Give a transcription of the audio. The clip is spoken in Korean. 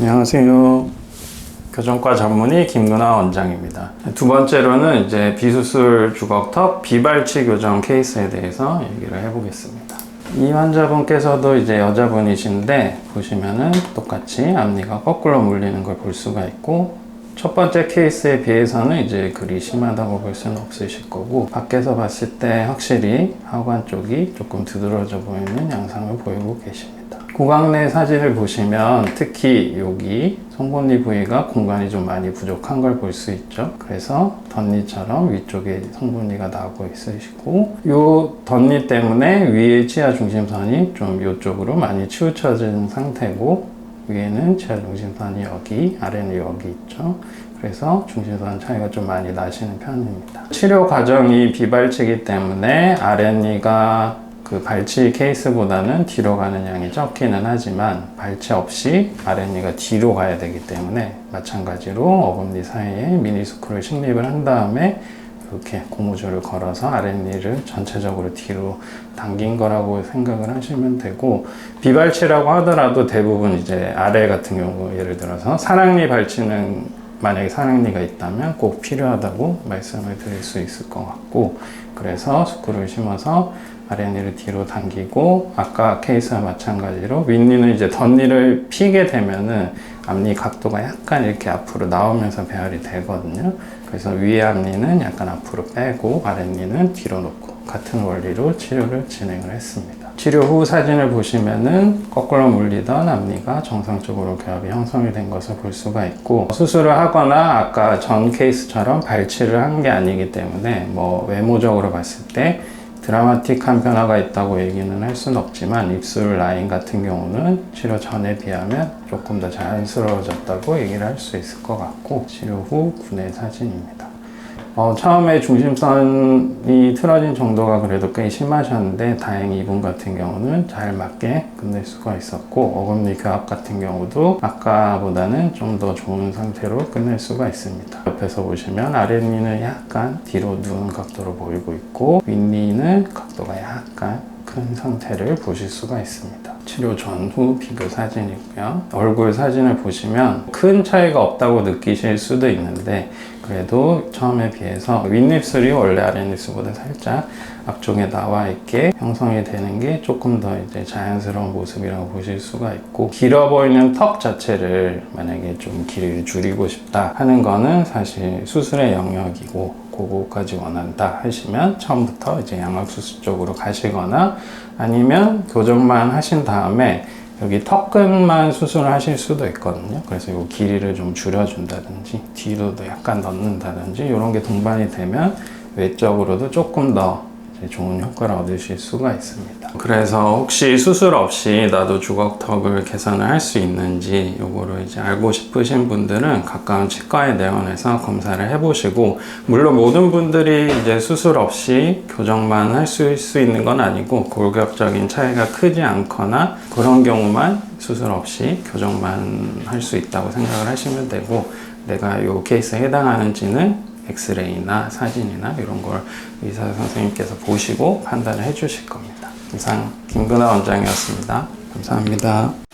안녕하세요. 교정과 전문의 김근아 원장입니다. 두 번째로는 이제 비수술 주걱턱 비발치 교정 케이스에 대해서 얘기를 해보겠습니다. 이 환자분께서도 이제 여자분이신데 보시면은 똑같이 앞니가 거꾸로 물리는 걸 볼 수가 있고 첫 번째 케이스에 비해서는 이제 그리 심하다고 볼 수는 없으실 거고 밖에서 봤을 때 확실히 하관 쪽이 조금 두드러져 보이는 양상을 보이고 계십니다. 구강 내 사진을 보시면 특히 여기 송곳니 부위가 공간이 좀 많이 부족한 걸 볼 수 있죠. 그래서 덧니처럼 위쪽에 송곳니가 나고 있으시고 요 덧니 때문에 위의 치아 중심선이 좀 이쪽으로 많이 치우쳐진 상태고 위에는 치아 중심선이 여기, 아래는 여기 있죠. 그래서 중심선 차이가 좀 많이 나시는 편입니다. 치료 과정이 비발치기 때문에 아랫니가 그 발치 케이스보다는 뒤로 가는 양이 적기는 하지만 발치 없이 아랫니가 뒤로 가야 되기 때문에 마찬가지로 어금니 사이에 미니스크를 식립을 한 다음에 이렇게 고무줄을 걸어서 아랫니를 전체적으로 뒤로 당긴 거라고 생각을 하시면 되고 비발치라고 하더라도 대부분 이제 아래 같은 경우 예를 들어서 사랑니 발치는 만약에 사랑니가 있다면 꼭 필요하다고 말씀을 드릴 수 있을 것 같고 그래서 스크를 심어서 아랫니를 뒤로 당기고 아까 케이스와 마찬가지로 윗니는 이제 덧니를 피게 되면은 앞니 각도가 약간 이렇게 앞으로 나오면서 배열이 되거든요. 그래서 위에 앞니는 약간 앞으로 빼고 아랫니는 뒤로 놓고 같은 원리로 치료를 진행을 했습니다. 치료 후 사진을 보시면은 거꾸로 물리던 앞니가 정상적으로 교합이 형성이 된 것을 볼 수가 있고 수술을 하거나 아까 전 케이스처럼 발치를 한 게 아니기 때문에 뭐 외모적으로 봤을 때 드라마틱한 변화가 있다고 얘기는 할 수는 없지만 입술 라인 같은 경우는 치료 전에 비하면 조금 더 자연스러워졌다고 얘기를 할 수 있을 것 같고 치료 후 군의 사진입니다. 어, 처음에 중심선이 틀어진 정도가 그래도 꽤 심하셨는데 다행히 이분 같은 경우는 잘 맞게 끝낼 수가 있었고 어금니 교합 같은 경우도 아까보다는 좀 더 좋은 상태로 끝낼 수가 있습니다. 옆에서 보시면 아랫니는 약간 뒤로 누운 각도로 보이고 있고 윗니는 각도가 약간 큰 상태를 보실 수가 있습니다. 치료 전후 비교 사진이고요. 얼굴 사진을 보시면 큰 차이가 없다고 느끼실 수도 있는데 그래도 처음에 비해서 윗입술이 원래 아랫입술보다 살짝 앞쪽에 나와 있게 형성이 되는 게 조금 더 이제 자연스러운 모습이라고 보실 수가 있고 길어 보이는 턱 자체를 만약에 좀 길이를 줄이고 싶다 하는 거는 사실 수술의 영역이고 그거까지 원한다 하시면 처음부터 이제 양악수술 쪽으로 가시거나 아니면 교정만 하신 다음에 여기 턱근만 수술을 하실 수도 있거든요. 그래서 이 길이를 좀 줄여준다든지 뒤로도 약간 넣는다든지 이런 게 동반이 되면 외적으로도 조금 더 좋은 효과를 얻으실 수가 있습니다. 그래서 혹시 수술 없이 나도 주걱턱을 개선을 할 수 있는지 요거를 이제 알고 싶으신 분들은 가까운 치과에 내원해서 검사를 해보시고 물론 모든 분들이 이제 수술 없이 교정만 할 수 있는 건 아니고 골격적인 차이가 크지 않거나 그런 경우만 수술 없이 교정만 할 수 있다고 생각을 하시면 되고 내가 요 케이스에 해당하는지는 엑스레이나 사진이나 이런 걸 의사 선생님께서 보시고 판단을 해주실 겁니다. 이상 김근아 원장이었습니다. 감사합니다.